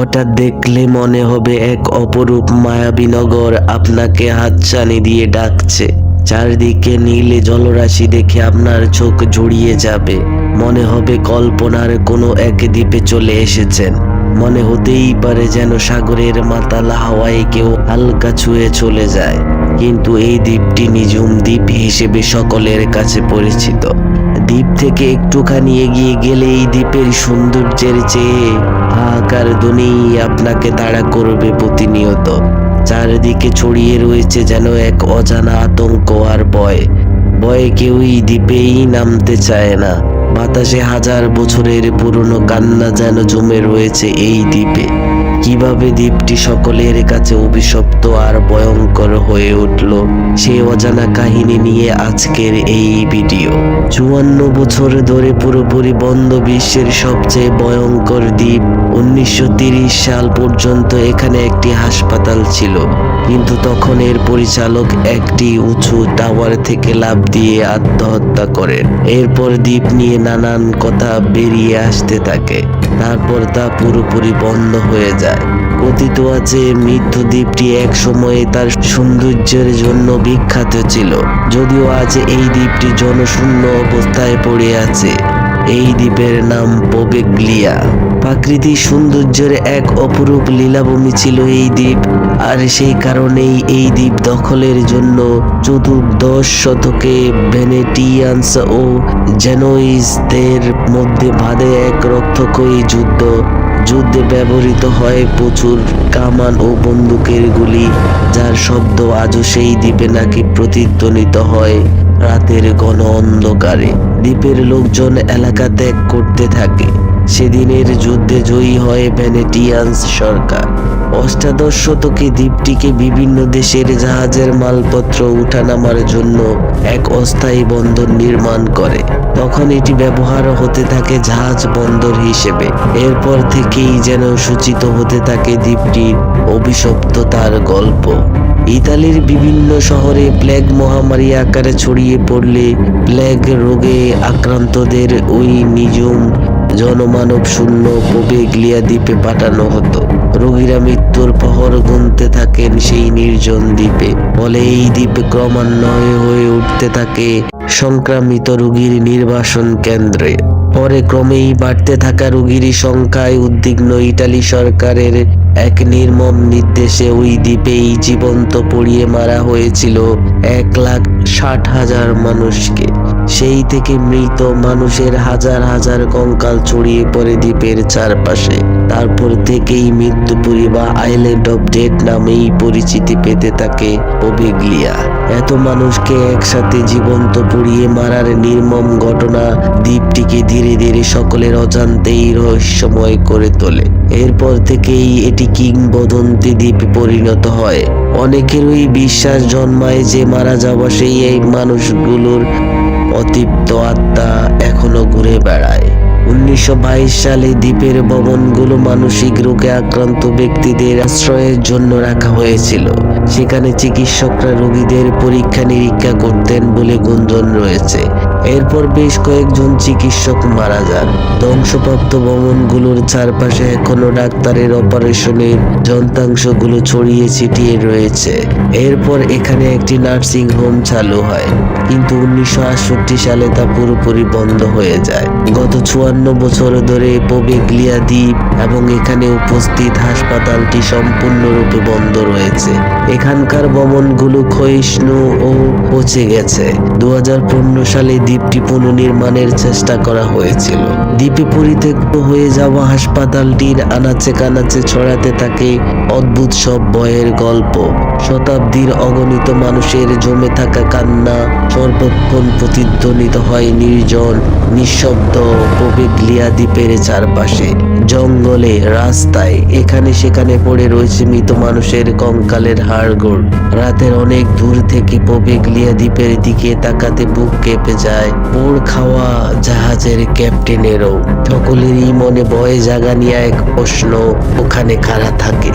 হঠাৎ দেখলে মনে হবে এক অপরূপ মায়াবী নগর আপনাকে হাতছানি দিয়ে ডাকছে। চারদিকে নীলে জলরাশি দেখে আপনার চোখ জড়িয়ে যাবে। মনে হবে কল্পনার কোনো এক দ্বীপে চলে এসেছেন। মনে হতেই পারে যেন সাগরের মাতাল হাওয়ায় কেউ হালকা ছুঁয়ে চলে যায়। কিন্তু এই দ্বীপটি নিঝুম দ্বীপ হিসেবে সকলের কাছে পরিচিত। দ্বীপ থেকে একটুখানি এগিয়ে গেলে এই দ্বীপের সৌন্দর্যের চেয়ে হাহাকার ধ্বনি আপনাকে তাড়া করবে প্রতিনিয়ত। চারিদিকে ছড়িয়ে রয়েছে যেন এক অজানা আতঙ্ক আর ভয়। ভয়ে কেউই দ্বীপেই নামতে চায় না। বাতাসে হাজার বছরের পুরনো কান্না যেন জমে রয়েছে এই দ্বীপে। কীভাবে দ্বীপটি সকলের কাছে অভিশপ্ত আর ভয়ঙ্কর হয়ে উঠল সেই অজানা কাহিনী নিয়ে আজকের এই ভিডিও। চুয়ান্ন বছর ধরে পুরোপুরি বন্ধ বিশ্বের সবচেয়ে ভয়ঙ্কর দ্বীপ। উনিশশো সাল পর্যন্ত এখানে একটি হাসপাতাল ছিল। কিন্তু তখন এর পরিচালক একটি উঁচু টাওয়ার থেকে লাফ দিয়ে আত্মহত্যা করেন। এরপর দ্বীপ নিয়ে নানান কথা বেরিয়ে আসতে থাকে। তারপর তা পুরোপুরি বন্ধ হয়ে যায়। কথিত আছে মৃত্যু দ্বীপটি এক সময়ে তার সৌন্দর্যের জন্য বিখ্যাত ছিল। যদিও আজ এই দ্বীপটি জনশূন্য অবস্থায় পড়ে আছে। এই দ্বীপের নাম পোবেগ্লিয়া। প্রাকৃতিক সৌন্দর্যের এক অপরূপ লীলাভূমি ছিল এই দ্বীপ, আর সেই কারণেই এই দ্বীপ দখলের জন্য চতুর্দশ শতকে ভেনেটিয়ানস ও জেনোইসদের মধ্যে বাঁধে এক রক্তক্ষয়ী যুদ্ধ যুদ্ধে ব্যবহৃত হয় প্রচুর কামান ও বন্দুকের গুলি, যার শব্দ আজও সেই দ্বীপে নাকি প্রতিধ্বনিত হয় রাতের ঘন অন্ধকারে। দ্বীপের লোকজন এলাকা ত্যাগ করতে থাকে। সেদিনের যুদ্ধে জয়ী হয় ভেনেটিয়ান্স সরকার। অষ্টাদশ শতকে দ্বীপটিকে বিভিন্ন দেশের জাহাজের মালপত্র উঠানামার জন্য এক অস্থায়ী বন্দর নির্মাণ করে। তখন এটি ব্যবহার হতে থাকে জাহাজ বন্দর হিসেবে। এরপর থেকেই যেন সূচিত হতে থাকে দ্বীপটির অভিশপ্ততার গল্প। ইতালির বিভিন্ন শহরে প্লেগ মহামারী আকারে ছড়িয়ে পড়লে প্লেগ রোগে আক্রান্তদের ওই নিঝুম জনমানব শূন্য পোবেগ্লিয়া দ্বীপে পাঠানো হতো। রোগীরা মৃত্যুর প্রহর গুনতে থাকেন সেই নির্জন দ্বীপে। ফলে এই দ্বীপে ক্রমান্বয়ে হয়ে উঠতে থাকে সংক্রামিত রোগীর নির্বাসন কেন্দ্রে। পরে ক্রমেই বাড়তে থাকা রোগীর সংখ্যায় উদ্বিগ্ন ইটালি সরকারের এক নির্মম নির্দেশে ওই দ্বীপেই জীবন্ত পড়িয়ে মারা হয়েছিল এক লাখ ষাট হাজার মানুষকে। সেই থেকে মৃত মানুষের হাজার হাজার কঙ্কাল ছড়িয়ে পড়ে দ্বীপের চারপাশে। তারপর থেকেই মৃত্যুপুরী বা আইল্যান্ড অফ ডেড নামেই পরিচিতি পেতে থাকে ওবেগলিয়া। এত মানুষকে একসাথে জীবন্ত পুড়িয়ে মারার নির্মম ঘটনা দ্বীপটিকে ধীরে ধীরে সকলের অজান্তেই রহস্যময় করে তোলে। এরপর থেকেই এটি কিংবদন্তি দ্বীপে পরিণত হয়। অনেকেরই বিশ্বাস জন্মায় যে মারা যাওয়া সেই এই মানুষগুলোর অতৃপ্ত আত্মা এখনও ঘুরে বেড়ায়। উনিশশো বাইশ সালে দ্বীপের ভবনগুলো মানসিক রোগে আক্রান্ত ব্যক্তিদের আশ্রয়ের জন্য রাখা হয়েছিল। সেখানে চিকিৎসকরা রোগীদের পরীক্ষা নিরীক্ষা করতেন বলে গুঞ্জন রয়েছে। এরপর বেশ কয়েকজন চিকিৎসক মারা যান। ধ্বংসপ্রাপ্ত ভবনগুলোর চারপাশে এখনও ডাক্তারের অপারেশনের যন্ত্রাংশগুলো ছড়িয়ে ছিটিয়ে রয়েছে। এরপর এখানে একটি নার্সিং হোম চালু হয়। কিন্তু উনিশশো সালে তা পুরোপুরি বন্ধ হয়ে যায়। গত চুয়ান্ন বছর ধরে পোবেগ্লিয়া দ্বীপ এবং এখানে উপস্থিত হাসপাতালটি সম্পূর্ণরূপে বন্ধ রয়েছে। এখানকার ভবনগুলো ক্ষয়িষ্ণু ও পচে গেছে। দু হাজার পনেরো সালে দ্বীপটি পুনর্নির্মাণের চেষ্টা করা হয়েছিল। দ্বীপে পরিত্যক্ত হয়ে যাওয়া হাসপাতালটির আনাচে কানাচে ছড়াতে থাকে অদ্ভুত সব বয়ের গল্প। শতাব্দীর অগণিত মানুষের জমে থাকা কান্না, সর্বক্ষণ প্রতিধ্বনিত হয় নির্জন, নিঃশব্দ পবিগ্লিয়া দ্বীপের চারপাশে। জঙ্গলে, রাস্তায়, এখানে সেখানে পড়ে রয়েছে মৃত মানুষের কঙ্কালের হাড়গোড়। রাতের অনেক দূর থেকে পবিগ্লিয়া দ্বীপের দিকে তাকাতে বুক কেঁপে যায় পোড় খাওয়া জাহাজের ক্যাপ্টেনেরও। সকলেরই মনে ভয়ে জাগানিয়া এক প্রশ্ন ওখানে কারা থাকে।